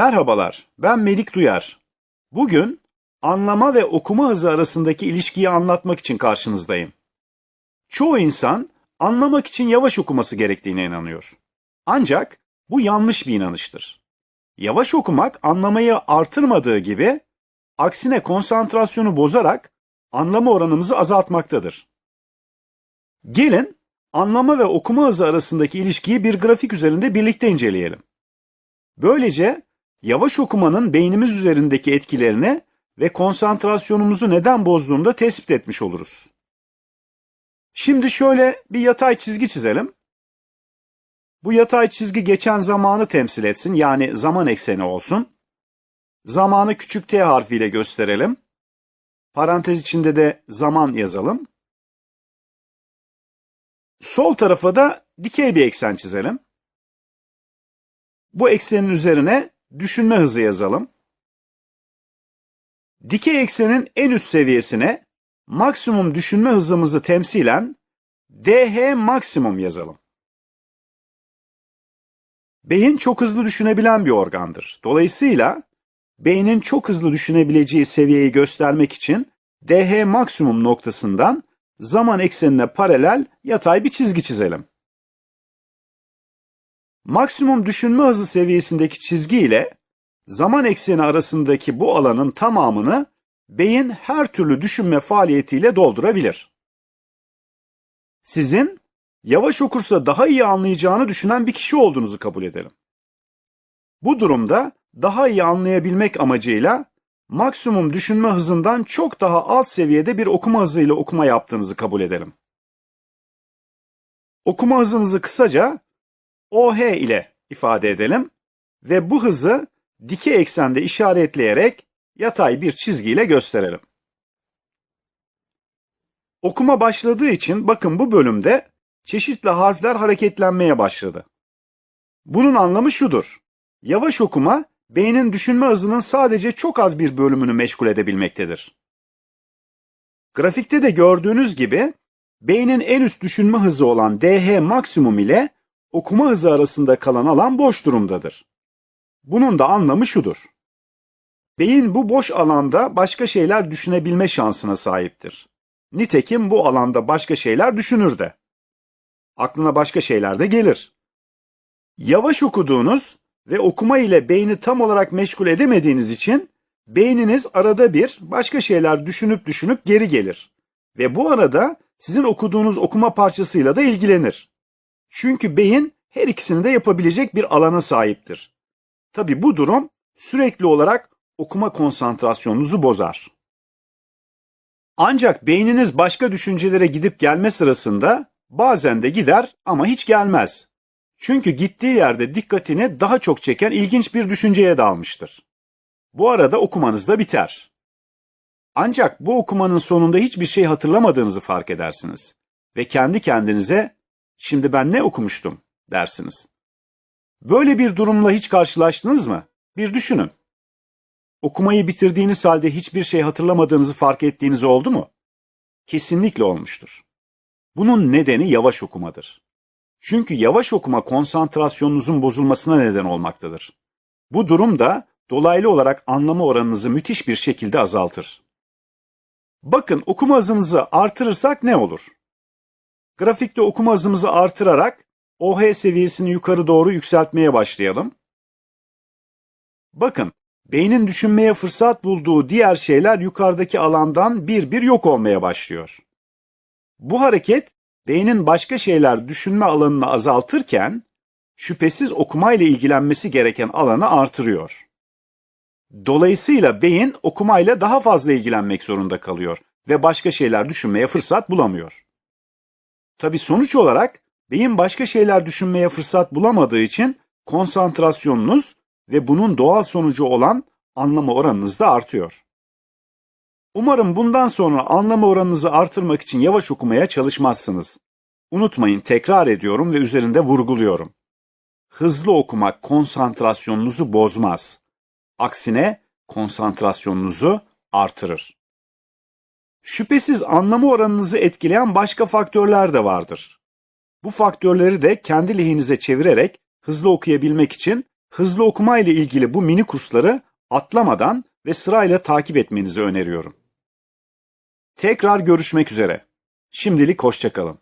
Merhabalar, ben Melik Duyar. Bugün anlama ve okuma hızı arasındaki ilişkiyi anlatmak için karşınızdayım. Çoğu insan anlamak için yavaş okuması gerektiğine inanıyor. Ancak bu yanlış bir inanıştır. Yavaş okumak anlamayı artırmadığı gibi aksine konsantrasyonu bozarak anlama oranımızı azaltmaktadır. Gelin anlama ve okuma hızı arasındaki ilişkiyi bir grafik üzerinde birlikte inceleyelim. Böylece yavaş okumanın beynimiz üzerindeki etkilerini ve konsantrasyonumuzu neden bozduğunu da tespit etmiş oluruz. Şimdi şöyle bir yatay çizgi çizelim. Bu yatay çizgi geçen zamanı temsil etsin yani zaman ekseni olsun. Zamanı küçük t harfiyle gösterelim. Parantez içinde de zaman yazalım. Sol tarafa da dikey bir eksen çizelim. Bu eksenin üzerine düşünme hızı yazalım. Dikey eksenin en üst seviyesine maksimum düşünme hızımızı temsilen dh maksimum yazalım. Beyin çok hızlı düşünebilen bir organdır. Dolayısıyla beynin çok hızlı düşünebileceği seviyeyi göstermek için dh maksimum noktasından zaman eksenine paralel yatay bir çizgi çizelim. Maksimum düşünme hızı seviyesindeki çizgi ile zaman ekseni arasındaki bu alanın tamamını beyin her türlü düşünme faaliyetiyle doldurabilir. Sizin yavaş okursa daha iyi anlayacağını düşünen bir kişi olduğunuzu kabul edelim. Bu durumda daha iyi anlayabilmek amacıyla maksimum düşünme hızından çok daha alt seviyede bir okuma hızıyla okuma yaptığınızı kabul edelim. Okuma hızınızı kısaca OH ile ifade edelim ve bu hızı dikey eksende işaretleyerek yatay bir çizgiyle gösterelim. Okuma başladığı için bakın bu bölümde çeşitli harfler hareketlenmeye başladı. Bunun anlamı şudur. Yavaş okuma beynin düşünme hızının sadece çok az bir bölümünü meşgul edebilmektedir. Grafikte de gördüğünüz gibi beynin en üst düşünme hızı olan dh maksimum ile okuma hızı arasında kalan alan boş durumdadır. Bunun da anlamı şudur. Beyin bu boş alanda başka şeyler düşünebilme şansına sahiptir. Nitekim bu alanda başka şeyler düşünür de. Aklına başka şeyler de gelir. Yavaş okuduğunuz ve okuma ile beyni tam olarak meşgul edemediğiniz için beyniniz arada bir başka şeyler düşünüp düşünüp geri gelir. Ve bu arada sizin okuduğunuz okuma parçasıyla da ilgilenir. Çünkü beyin her ikisini de yapabilecek bir alana sahiptir. Tabi bu durum sürekli olarak okuma konsantrasyonunuzu bozar. Ancak beyniniz başka düşüncelere gidip gelme sırasında bazen de gider ama hiç gelmez. Çünkü gittiği yerde dikkatini daha çok çeken ilginç bir düşünceye dalmıştır. Bu arada okumanız da biter. Ancak bu okumanın sonunda hiçbir şey hatırlamadığınızı fark edersiniz ve kendi kendinize şimdi ben ne okumuştum dersiniz. Böyle bir durumla hiç karşılaştınız mı? Bir düşünün. Okumayı bitirdiğiniz halde hiçbir şey hatırlamadığınızı fark ettiğiniz oldu mu? Kesinlikle olmuştur. Bunun nedeni yavaş okumadır. Çünkü yavaş okuma konsantrasyonunuzun bozulmasına neden olmaktadır. Bu durum da dolaylı olarak anlama oranınızı müthiş bir şekilde azaltır. Bakın okuma hızınızı artırırsak ne olur? Grafikte okuma hızımızı artırarak OH seviyesini yukarı doğru yükseltmeye başlayalım. Bakın, beynin düşünmeye fırsat bulduğu diğer şeyler yukarıdaki alandan bir bir yok olmaya başlıyor. Bu hareket beynin başka şeyler düşünme alanını azaltırken şüphesiz okumayla ilgilenmesi gereken alanı artırıyor. Dolayısıyla beyin okumayla daha fazla ilgilenmek zorunda kalıyor ve başka şeyler düşünmeye fırsat bulamıyor. Tabi sonuç olarak beyin başka şeyler düşünmeye fırsat bulamadığı için konsantrasyonunuz ve bunun doğal sonucu olan anlama oranınız da artıyor. Umarım bundan sonra anlama oranınızı artırmak için yavaş okumaya çalışmazsınız. Unutmayın tekrar ediyorum ve üzerinde vurguluyorum. Hızlı okumak konsantrasyonunuzu bozmaz. Aksine konsantrasyonunuzu artırır. Şüphesiz anlama oranınızı etkileyen başka faktörler de vardır. Bu faktörleri de kendi lehinize çevirerek hızlı okuyabilmek için hızlı okuma ile ilgili bu mini kursları atlamadan ve sırayla takip etmenizi öneriyorum. Tekrar görüşmek üzere. Şimdilik hoşçakalın.